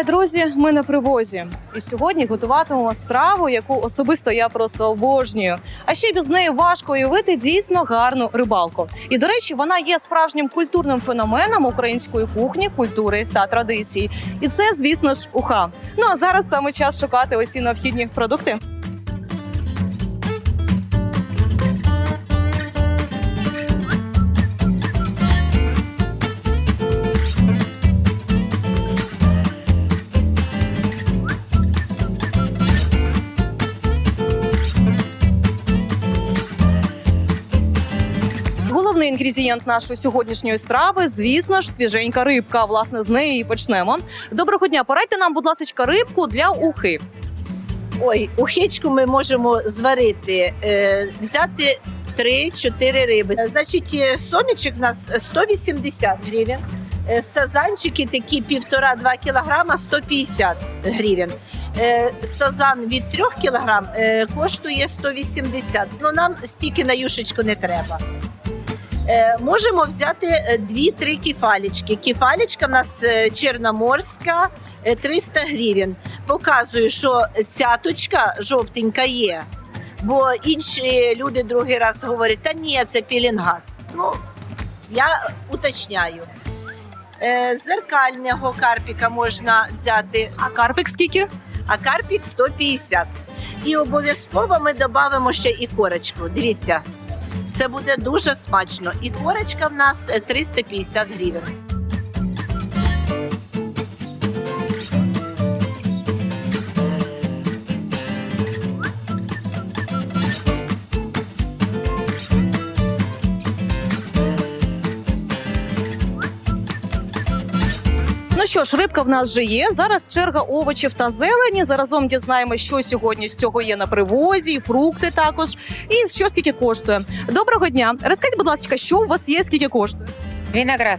Вітаю, друзі! Ми на привозі. І сьогодні готуватимемо страву, яку особисто я просто обожнюю. А ще без неї важко уявити дійсно гарну рибалку. І до речі, вона є справжнім культурним феноменом української кухні, культури та традицій. І це, звісно ж, уха. Ну а зараз саме час шукати усі необхідні продукти. Інгредієнт нашої сьогоднішньої страви, звісно ж, свіженька рибка. Власне, з неї і почнемо. Доброго дня, порадьте нам, будь ласка, рибку для ухи. Ой, ухичку ми можемо зварити, е, взяти 3-4 риби. Е, Значить, е, сомічок в нас 180 гривень. е, Сазанчики такі 1,5-2 кілограма 150 гривень. Сазан від 3 кілограм е, коштує 180. Ну нам стільки на юшечку не треба. Е, Можемо взяти 2-3 кефалічки. Кефалічка в нас е, чорноморська е, 300 гривень показую, що цяточка жовтенька є. Бо інші люди другий раз говорять, та ні, це пілінгаз. Ну, я уточняю. Е, зеркального карпіка можна взяти, А карпік скільки? а карпік 150. І обов'язково ми додамо ще і корочку. Дивіться, це буде дуже смачно. І корочка в нас е, 350 гривень. Що ж, рибка в нас вже є. Зараз черга овочів та зелені. Заразом дізнаємо, що сьогодні з цього є на привозі, і фрукти також. І що скільки коштує. Доброго дня. Розкажіть, будь ласка, що у вас є, скільки коштує? Виноград.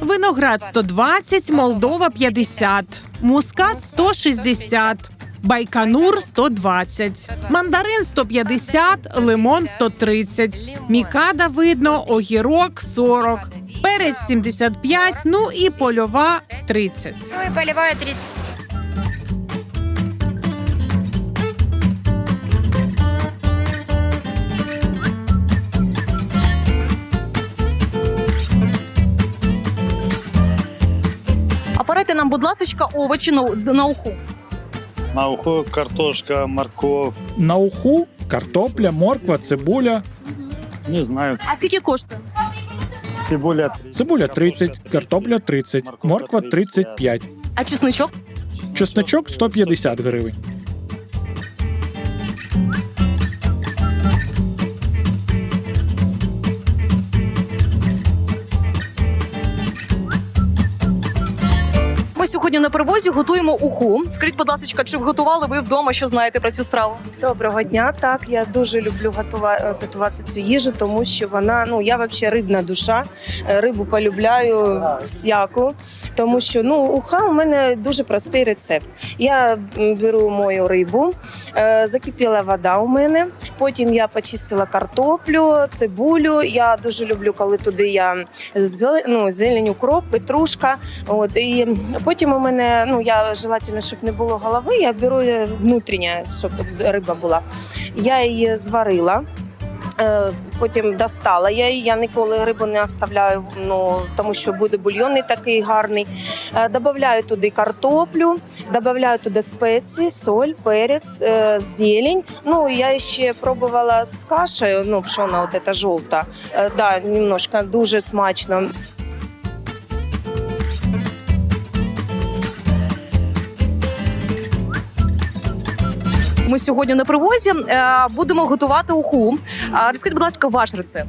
Виноград 120, Молдова 50, Мускат 160, Байконур 120, мандарин 150, лимон 130, мікада видно, огірок 40, перець 75, ну і польова 30. Ну и поливаю 30. А порадьте нам, будь ласка, овочі на, на уху. На уху картошка, морков. На уху картопля, морква, цибуля. Не знаю. А скільки коштує? Цибуля. Цибуля 30, картопля 30, морква 35. А чесничок? Чесночок 150 гривень. Сьогодні на привозі готуємо уху. Скажіть, будь ласка, чи готували ви вдома, що знаєте про цю страву? Доброго дня. Так, я дуже люблю готувати, готувати цю їжу, тому що вона ну я взагалі рибна душа. Е, Рибу полюбляю всяку, тому що ну уха у мене дуже простий рецепт. Я беру мою рибу, е, закипіла вода у мене. Потім я почистила картоплю, цибулю. Я дуже люблю, коли туди я ну, зелень, укроп, петрушка. От і потім у мене ну я желательно, щоб не було голови. Я беру е, внутрішнє, щоб риба була. Я її зварила. е, Потім достала я її. Я ніколи рибу не оставляю, ну тому що буде бульйон не такий гарний. Е, Добавляю туди картоплю, добавляю туди спеції, соль, перець, зелень. Ну я ще пробувала з кашею, ну пшона, от ця жовта. Да, немножко дуже смачно. Ми сьогодні на привозі е, будемо готувати уху. Розкажіть, будь ласка, ваш рецепт.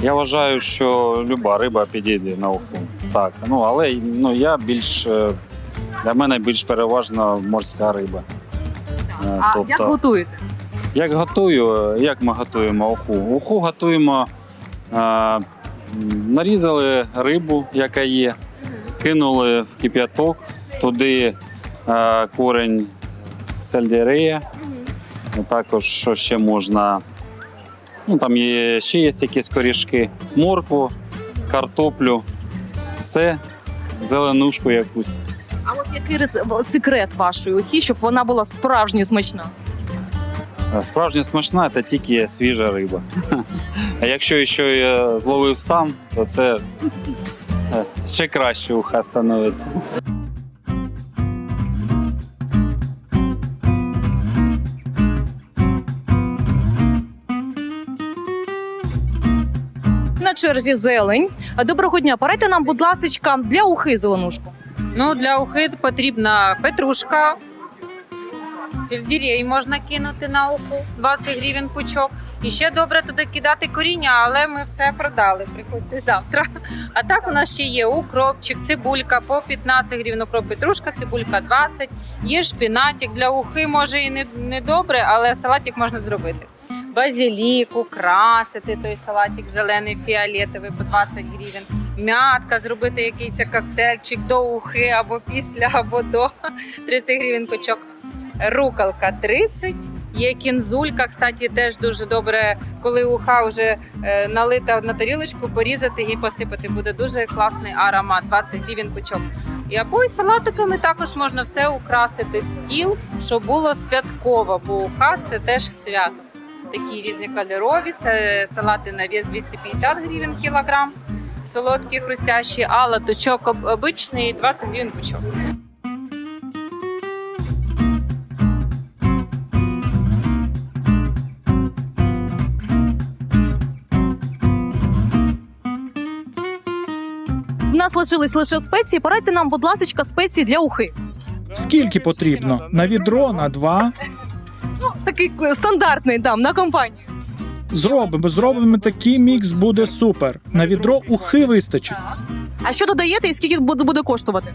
Я вважаю, що люба риба підійде на уху. Так, ну але ну я більш е, для мене більш переважно морська риба. Е, А як готуєте? як готую, як ми готуємо уху? Уху готуємо, е, нарізали рибу, яка є, кинули в кип'яток, туди е, корень сельдерея, також що ще можна. Ну, там є, ще є якісь корішки, моркву, картоплю, все, зеленушку якусь. А от Який секрет вашої ухи, щоб вона була справжньо смачна? Е, Справжня смачна це тільки свіжа риба. А якщо ще й е, зловив сам, то це е, ще краще уха становиться. Черзі зелень. Доброго дня. Порадьте нам, будь ласка, для ухи зеленушку. Ну, для ухи потрібна петрушка, сельдерей можна кинути на уху, 20 гривень пучок. І ще добре туди кидати коріння, але ми все продали. Приходьте завтра. А так у нас ще є укропчик, цибулька по 15 гривень. Укроп петрушка, цибулька 20. Є шпінатик для ухи, може і не, не добре, але салатик можна зробити. Базилік, украсити той салатик зелений, фіолетовий по 20 гривень. М'ятка, зробити якийсь коктейльчик до ухи або після, або до 30 гривень пучок. Рукалка 30, є кінзулька, кстати, теж дуже добре, коли уха вже е, налита на тарілочку, порізати і посипати. Буде дуже класний аромат, 20 гривень пучок. І або й салатиками також можна все украсити стіл, щоб було святково, бо уха це теж свято. Такі різнокольорові, це салати на вес 250 гривень кілограм, солодкі, хрустящі, а латочок обичний 20 гривень пучок. У нас лишились лише спеції. Порадьте нам, будь ласка, спеції для ухи. Скільки потрібно? На відро, на два. Такий е, стандартний там на компанію. Зробимо, зробимо такий мікс, буде супер. На відро ухи вистачить. А що додаєте і скільки буде буде коштувати?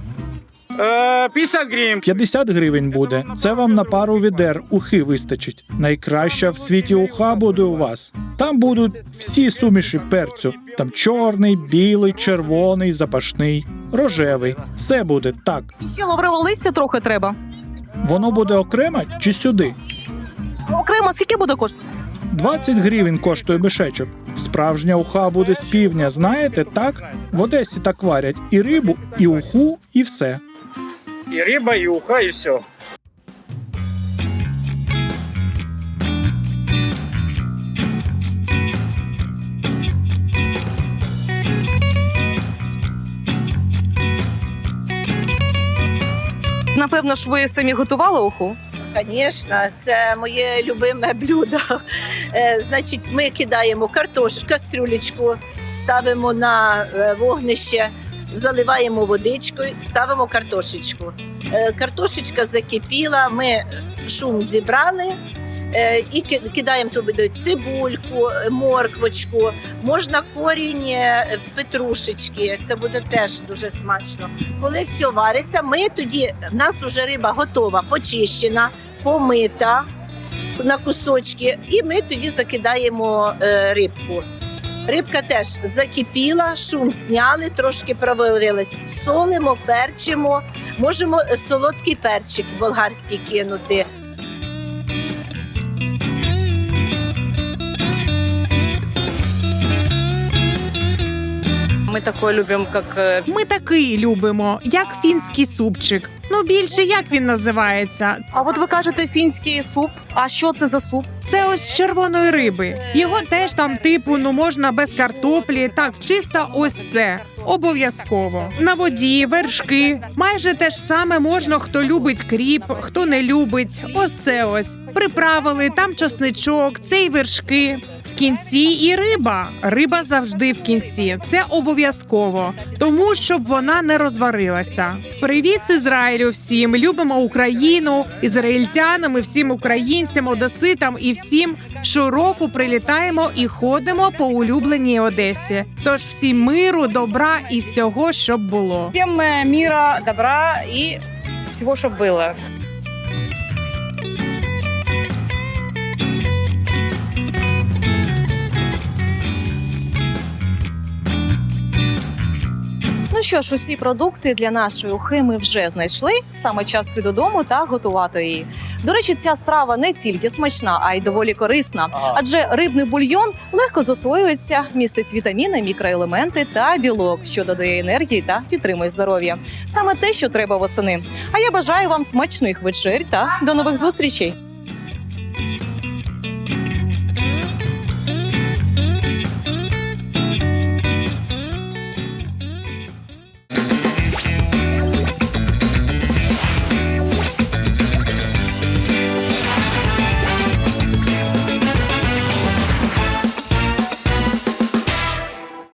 50 гривень буде. Це вам на пару відер ухи вистачить. Найкраща в світі уха буде у вас. Там будуть всі суміші перцю. Там чорний, білий, червоний, запашний, рожевий. Все буде так. І ще лаврове листя трохи треба. Воно буде окремо чи сюди? Окремо, скільки буде коштувати? 20 гривень коштує мішечок. Справжня уха буде з півдня, знаєте, так? В Одесі так варять і рибу, і уху, і все. И рыба, и уха, и все. Напевно ж, ви самі готували уху. Звісно, це моє любиме блюдо. Е, Значить, ми кидаємо картош, кастрюлечку, ставимо на е, вогнище, заливаємо водичкою, ставимо картошечку. Е, Картошечка закипіла, ми шум зібрали. І ки- кидаємо туди цибульку, морквочку, можна корінь петрушечки. Це буде теж дуже смачно. Коли все вариться, ми тоді в нас вже риба готова, почищена, помита на кусочки, і ми тоді закидаємо е, рибку. Рибка теж закипіла, шум зняли, трошки проварилась. Солимо, перчимо. Можемо е, солодкий перчик болгарський кинути. Ми такое любимо, як е, Ми такий любимо, як фінський супчик. Ну більше як він називається? А от ви кажете фінський суп. А що це за суп? Це ось з червоної риби. Його теж там типу ну можна без картоплі. Так, чисто ось це. Обов'язково на воді, вершки. Майже те ж саме можна, хто любить кріп, хто не любить. Ось це ось приправили там чесничок, це й вершки. Кінці і риба. Риба завжди в кінці. Це обов'язково, тому щоб вона не розварилася. Привіт з Ізраїлю всім! Любимо Україну, ізраїльтянам і всім українцям, одеситам і всім щороку прилітаємо і ходимо по улюбленій Одесі. Тож всім миру, добра і всього, щоб було. Всем э, мира, добра и всего, что было. Що ж, усі продукти для нашої ухи ми вже знайшли. Саме час йти додому та готувати її. До речі, ця страва не тільки смачна, а й доволі корисна. Адже рибний бульйон легко засвоюється, містить вітаміни, мікроелементи та білок, що додає енергії та підтримує здоров'я. Саме те, що треба восени. А я бажаю вам смачних вечер та до нових зустрічей.